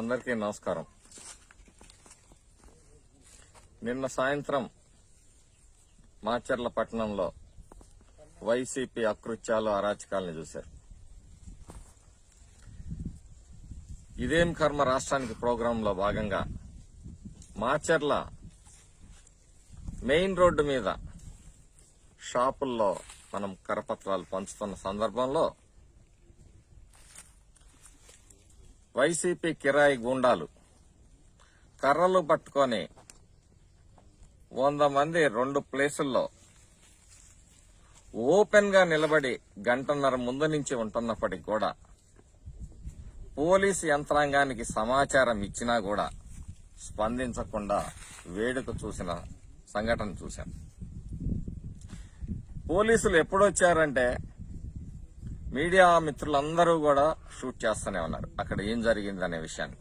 అందరికీ నమస్కారం. నిన్న సాయంత్రం మాచర్ల పట్టణంలో వైసీపీ అకృత్యాలు అరాచకాలను చూశారు. ఇదేం కర్మ రాష్ట్రానికి ప్రోగ్రాంలో భాగంగా మాచర్ల మెయిన్ రోడ్డు మీద షాపుల్లో మనం కరపత్రాలు పంచుతున్న సందర్భంలో వైసీపీ కిరాయి గూండాలు. కర్రలు పట్టుకొని వంద మంది రెండు ప్లేసుల్లో ఓపెన్గా నిలబడి గంటన్నర ముందు నుంచి ఉంటున్నప్పటికీ కూడా పోలీసు యంత్రాంగానికి సమాచారం ఇచ్చినా కూడా స్పందించకుండా వేడుక చూసిన సంఘటన చూశాం. పోలీసులు ఎప్పుడొచ్చారంటే మీడియా మిత్రులందరూ కూడా షూట్ చేస్తూనే ఉన్నారు. అక్కడ ఏం జరిగిందనే విషయాన్ని.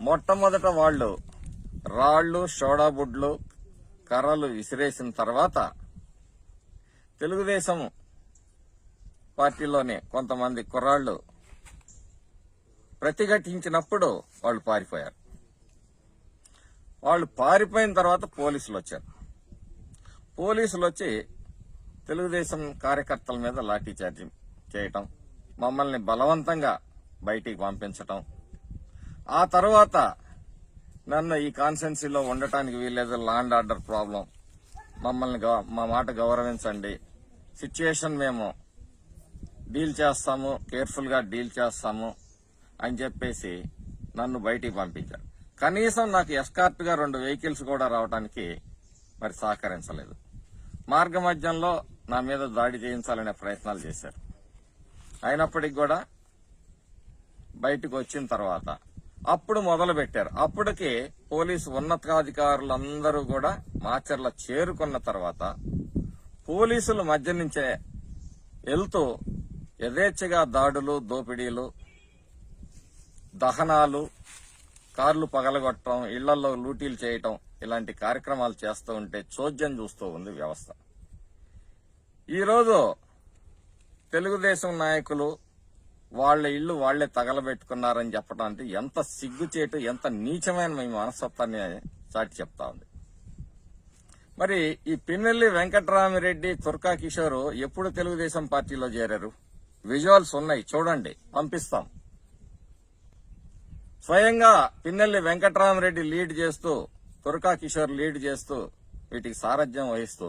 మొట్టమొదట వాళ్ళు రాళ్ళు షోడాబుడ్లు కర్రలు విసిరేసిన తర్వాత తెలుగుదేశం పార్టీలోనే కొంతమంది కుర్రాళ్ళు ప్రతిఘటించినప్పుడు వాళ్ళు పారిపోయారు. వాళ్ళు పారిపోయిన తర్వాత పోలీసులు వచ్చారు. పోలీసులు వచ్చి తెలుగుదేశం కార్యకర్తల మీద లాఠీ చార్జీ చేయటం మమ్మల్ని బలవంతంగా బయటికి పంపించటం. ఆ తర్వాత నన్ను ఈ కాన్సెన్సీలో ఉండటానికి వీల్లేదు ల్యాండ్ ఆర్డర్ ప్రాబ్లం. మమ్మల్ని మా మాట గౌరవించండి. సిచ్యుయేషన్ మేము డీల్ చేస్తాము కేర్ఫుల్గా డీల్ చేస్తాము అని చెప్పేసి నన్ను బయటికి పంపించారు. కనీసం నాకు ఎస్కార్ట్గా రెండు వెహికల్స్ కూడా రావడానికి మరి సహకరించలేదు. మార్గ మధ్యంలో నా మీద దాడి చేయించాలనే ప్రయత్నాలు చేశారు. అయినప్పటికీ కూడా బయటకు వచ్చిన తర్వాత అప్పుడు మొదలు పెట్టారు అప్పటికి పోలీసు ఉన్నతాధికారులందరూ కూడా మాచర్ల చేరుకున్న తర్వాత పోలీసుల మధ్య నుంచే వెళ్తూ యథేచ్ఛగా దాడులు దోపిడీలు దహనాలు కార్లు పగలగొట్టడం ఇళ్ళలో లూటీలు చేయటం ఇలాంటి కార్యక్రమాలు చేస్తూ ఉంటే చోద్యం చూస్తూ ఉంది వ్యవస్థ. ఈరోజు తెలుగుదేశం నాయకులు వాళ్ళ ఇల్లు వాళ్ళే తగలబెట్టుకున్నారని చెప్పడం అంటే ఎంత సిగ్గుచేటు ఎంత నీచమైన మీ మనస్తత్వాన్ని చాటి చెప్తా ఉంది. మరి ఈ పిన్నెల్లి వెంకటరామిరెడ్డి తుర్కా కిషోర్ ఎప్పుడు తెలుగుదేశం పార్టీలో చేరారు? విజువల్స్ ఉన్నాయి చూడండి పంపిస్తాం. స్వయంగా పిన్నెల్లి వెంకటరామరెడ్డి లీడ్ చేస్తూ తుర్కా కిషోర్ లీడ్ చేస్తూ వీటికి సారథ్యం వహిస్తూ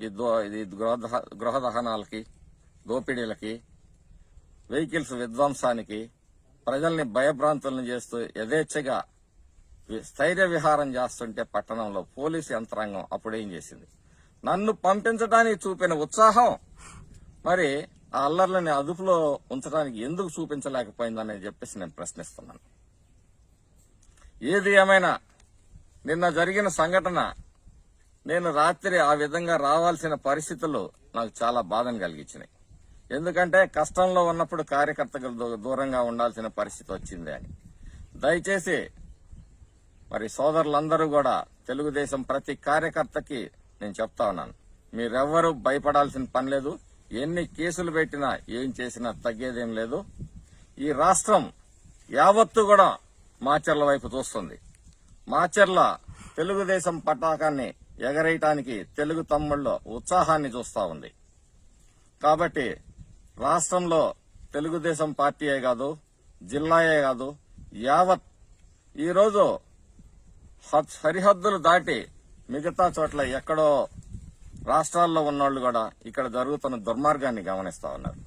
ఈ దో- ఇది గృహ- గృహ దహనాలకి దోపిడీలకి వెహికల్స్ విధ్వంసానికి ప్రజల్ని భయభ్రాంతులను చేస్తూ యథేచ్ఛగా స్థైర్య విహారం చేస్తుంటే పట్టణంలో పోలీసు యంత్రాంగం అప్పుడేం చేసింది? నన్ను పంపించడానికి చూపిన ఉత్సాహం! మరి ఆ అల్లర్లని అదుపులో ఉంచడానికి ఎందుకు చూపించలేకపోయిందని చెప్పేసి నేను ప్రశ్నిస్తున్నాను. ఏది ఏమైనా నిన్న జరిగిన సంఘటన నేను రాత్రి ఆ విధంగా రావాల్సిన పరిస్థితులు నాకు చాలా బాధను కలిగించినాయి. ఎందుకంటే కష్టంలో ఉన్నప్పుడు కార్యకర్తకు దూ- దూరంగా ఉండాల్సిన పరిస్థితి వచ్చింది అని. దయచేసి మరి సోదరులందరూ కూడా తెలుగుదేశం ప్రతి కార్యకర్తకి నేను చెప్తా ఉన్నాను. మీరెవ్వరూ భయపడాల్సిన పని లేదు. ఎన్ని కేసులు పెట్టినా ఏం చేసినా తగ్గేదేం లేదు. ఈ రాష్ట్రం యావత్తు కూడా మాచర్ల వైపు చూస్తుంది. మాచర్ల తెలుగుదేశం పతాకాన్ని ఎగరేయటానికి తెలుగు తమ్ముళ్ళు ఉత్సాహాన్ని చూస్తా ఉంది. కాబట్టి రాష్ట్రంలో తెలుగుదేశం పార్టీయే కాదు జిల్లాయే కాదు యావత్ ఈరోజు సరిహద్దులు దాటి మిగతా చోట్ల ఎక్కడో రాష్ట్రాల్లో ఉన్నోళ్ళు కూడా ఇక్కడ జరుగుతున్న దుర్మార్గాన్ని గమనిస్తా ఉన్నారు.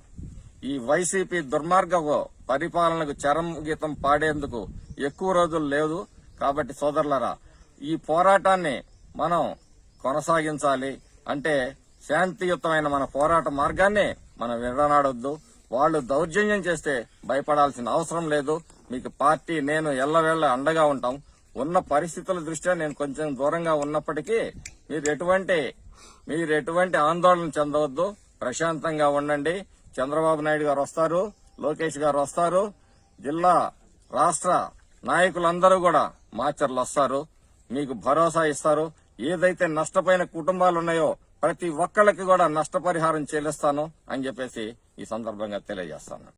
ఈ వైసీపీ దుర్మార్గ పరిపాలనకు చరం గీతం పాడేందుకు ఎక్కువ రోజులు లేదు. కాబట్టి సోదరులరా ఈ పోరాటాన్ని మనం కొనసాగించాలి. అంటే శాంతియుతమైన మన పోరాట మార్గాన్ని మనం విడనాడొద్దు వాళ్ళు దౌర్జన్యం చేస్తే భయపడాల్సిన అవసరం లేదు. మీకు పార్టీ నేను ఎల్లవేళ అండగా ఉంటాం. ఉన్న పరిస్థితుల దృష్ట్యా నేను కొంచెం దూరంగా ఉన్నప్పటికీ మీరు ఎటువంటి మీరు ఎటువంటి ఆందోళన చెందవద్దు. ప్రశాంతంగా ఉండండి. చంద్రబాబు నాయుడు గారు వస్తారు లోకేష్ గారు వస్తారు జిల్లా రాష్ట్ర నాయకులందరూ కూడా మాచర్లు వస్తారు మీకు భరోసా ఇస్తారు. ఏదైతే నష్టపోయిన కుటుంబాలు ఉన్నాయో ప్రతి ఒక్కళ్ళకి కూడా నష్టపరిహారం చెల్లిస్తాను అని చెప్పేసి ఈ సందర్భంగా తెలియజేస్తాను.